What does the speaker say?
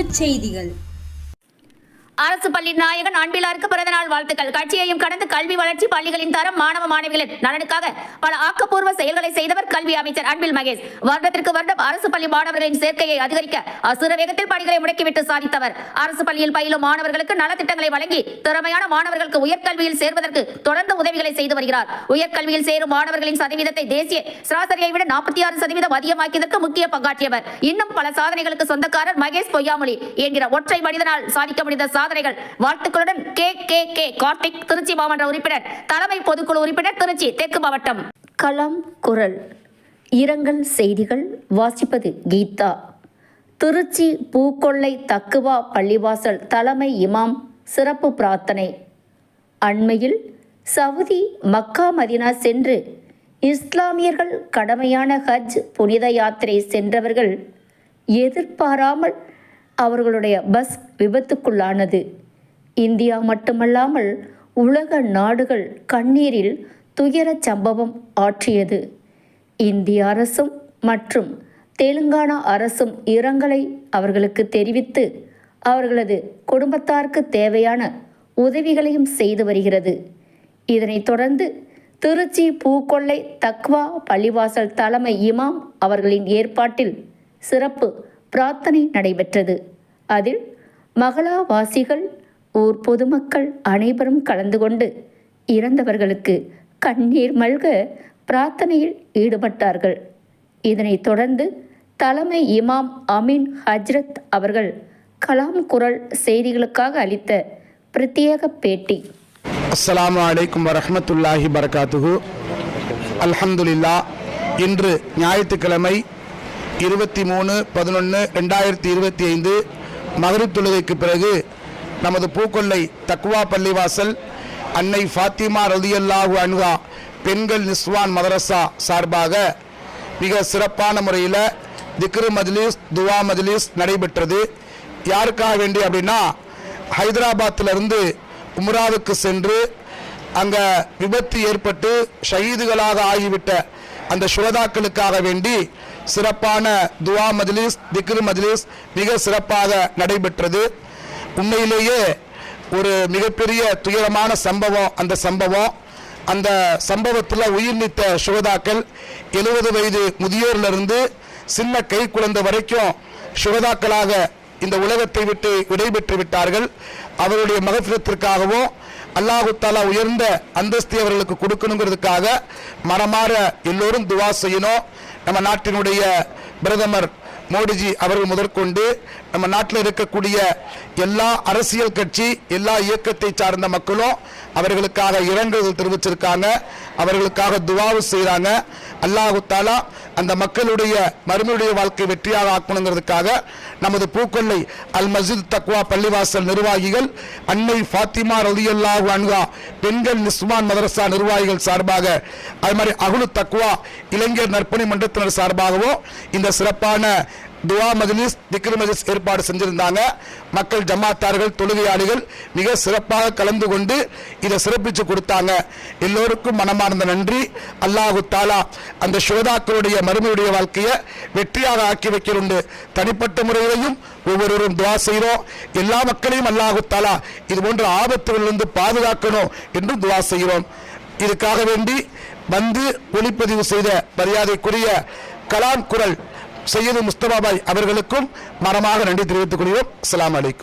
உலகச் செய்திகள். அரசு பள்ளி நாயகன் அன்பிலாருக்கு பிறந்த நாள் வாழ்த்துக்கள். கட்சியையும் கடந்து கல்வி வளர்ச்சி பள்ளிகளின் தரம் மாணவ மாணவிகளின் நலனுக்காக பல ஆக்கப்பூர்வ செயல்களை செய்தவர் கல்வி அமைச்சர் அன்பில் மகேஷ். வருடத்திற்கு வருடம் அரசு பள்ளி மாணவர்களின் சேர்க்கையை அதிகரிக்க அசுர வேகத்தில் பணிகளை முடக்கிவிட்டு சாதித்தவர். அரசு பள்ளியில் பயிலும் மாணவர்களுக்கு நலத்திட்டங்களை வழங்கி திறமையான மாணவர்களுக்கு உயர்கல்வியில் சேர்வதற்கு தொடர்ந்து உதவிகளை செய்து வருகிறார். உயர்கல்வியில் சேரும் மாணவர்களின் சதவீதத்தை தேசிய சராசரியை விட நாற்பத்தி ஆறு சதவீதம் அதிகமாக்கியதற்கு முக்கிய பங்காற்றியவர். இன்னும் பல சாதனைகளுக்கு சொந்தக்காரர் மகேஷ் பொய்யாமொழி என்கிற ஒற்றை மனிதனால் சாதிக்க முடிந்த சாதனைகள். வாழ்த்துக்களுடன் K K K Karthik Trichy மாவட்ட உறுப்பினர் தலைமை பொதுக்குழு உறுப்பினர் திருச்சி தெற்கு மாவட்டம். களம் குரல். இரங்கல் செய்திகள் வாசிப்பது கீதா. திருச்சி பூக்கொள்ளை தக்குவா பள்ளிவாசல் தலைமை இமாம் சிறப்பு பிரார்த்தனை. அண்மையில் சவுதி மக்கா மதினா சென்று இஸ்லாமியர்கள் கடமையான ஹஜ் புனித யாத்திரை சென்றவர்கள் எதிர்பாராமல் அவர்களுடைய பஸ் விபத்துக்குள்ளானது. இந்தியா மட்டுமல்லாமல் உலக நாடுகள் கண்ணீரில் துயரச் சம்பவம் ஆற்றியது. இந்திய அரசும் மற்றும் தெலுங்கானா அரசும் இரங்கலை அவர்களுக்கு தெரிவித்து அவர்களது குடும்பத்தாருக்கு தேவையான உதவிகளையும் செய்து வருகிறது. இதனைத் தொடர்ந்து திருச்சி பூக்கொள்ளை தக்வா பள்ளிவாசல் தலைமை இமாம் அவர்களின் ஏற்பாட்டில் சிறப்பு பிரார்த்தனை நடைபெற்றது. அதில் மகளாவாசிகள் ஊர் பொதுமக்கள் அனைவரும் கலந்து கொண்டு இறந்தவர்களுக்கு கண்ணீர் மல்க பிரார்த்தனையில் ஈடுபட்டார்கள். இதனைத் தொடர்ந்து தலைமை இமாம் அமீன் ஹஜ்ரத் அவர்கள் கலாம் குரல் செய்திகளுக்காக அளித்த பிரத்யேக பேட்டி. அஸ்லாம் அலைக்கும் வரமத்துல்லாஹி பரகாத்துகு அல்ஹம்துலில்லா இன்று ஞாயிற்றுக்கிழமை இருபத்தி மூணு பதினொன்று ரெண்டாயிரத்தி இருபத்தி ஐந்து மகரிப் தொழுகைக்கு பிறகு நமது பூக்கொல்லை தக்குவா பள்ளிவாசல் அன்னை ஃபாத்திமா ரதியல்லாஹு அன்ஹா பெண்கள் நிஸ்வான் மதரசா சார்பாக மிக சிறப்பான முறையில் திக்ரு மஜ்லிஸ் துவா மஜ்லிஸ் நடைபெற்றது. யாருக்காக வேண்டி அப்படின்னா ஹைதராபாத்திலிருந்து உம்ராவுக்கு சென்று அங்கே விபத்து ஏற்பட்டு ஷஹீதுகளாக ஆகிவிட்ட அந்த சுரதாக்களுக்காக வேண்டி சிறப்பான துவா மஜ்லிஸ் திக்ரு மஜ்லிஸ் மிக சிறப்பாக நடைபெற்றது. உண்மையிலேயே ஒரு மிகப்பெரிய துயரமான சம்பவம் அந்த சம்பவம். அந்த சம்பவத்தில் உயிர் நீத்த சுகதாக்கள் எழுபது வயது முதியோரிலிருந்து சின்ன கை குழந்தை வரைக்கும் சுகதாக்களாக இந்த உலகத்தை விட்டு விடைபெற்று விட்டார்கள். அவருடைய மகத்திரத்திற்காகவும் அல்லாஹு தாலா உயர்ந்த அந்தஸ்தை அவர்களுக்கு கொடுக்கணுங்கிறதுக்காக மனமாற எல்லோரும் துவா செய்யணும். நம்ம நாட்டினுடைய பிரதமர் மோடிஜி அவர்கள் முதற்கொண்டு நம்ம நாட்டில் இருக்கக்கூடிய எல்லா அரசியல் கட்சி எல்லா இயக்கத்தை சார்ந்த மக்களும் அவர்களுக்காக இரங்கல் தெரிவிச்சிருக்காங்க. அவர்களுக்காக துவாவு செய்கிறாங்க அல்லாஹு தாலா அந்த மக்களுடைய மறுமையுடைய வாழ்க்கை வெற்றியாக ஆக்கணுங்கிறதுக்காக நமது பூக்கொல்லை அல் மஸ்ஜித் தக்வா பள்ளிவாசல் நிர்வாகிகள் அன்னை ஃபாத்திமா ரலியல்லாஹு அன்ஹா பெண்கள் நிஸ்மான் மதரசா நிர்வாகிகள் சார்பாக அது மாதிரி அகுலு தக்வா இளைஞர் நற்பணி மன்றத்தினர் சார்பாகவும் இந்த சிறப்பான துவா மஜ்லிஸ் திக்ரு மஜ்லிஸ் ஏற்பாடு செஞ்சிருந்தாங்க. மக்கள் ஜமாத்தார்கள் தொழுகையாளிகள் மிக சிறப்பாக கலந்து கொண்டு இதை சிறப்பித்து கொடுத்தாங்க. எல்லோருக்கும் மனமார்ந்த நன்றி. அல்லாஹு தாலா அந்த சுகதாக்களுடைய மறுமையுடைய வாழ்க்கையை வெற்றியாக ஆக்கி வைக்கிறோண்டு தனிப்பட்ட முறையிலையும் ஒவ்வொருவரும் துவா செய்கிறோம். எல்லா மக்களையும் அல்லாஹு தாலா இது போன்ற ஆபத்துகளிலிருந்து பாதுகாக்கணும் என்று துவா செய்கிறோம். இதுக்காக வேண்டி வந்து ஒளிப்பதிவு செய்த மரியாதைக்குரிய கலாம் குரல் சையது முஸ்தபாபாய் அவர்களுக்கும் மனமாக நன்றி தெரிவித்துக் கொள்கிறோம். அஸ்ஸலாமு அலைக்கும்.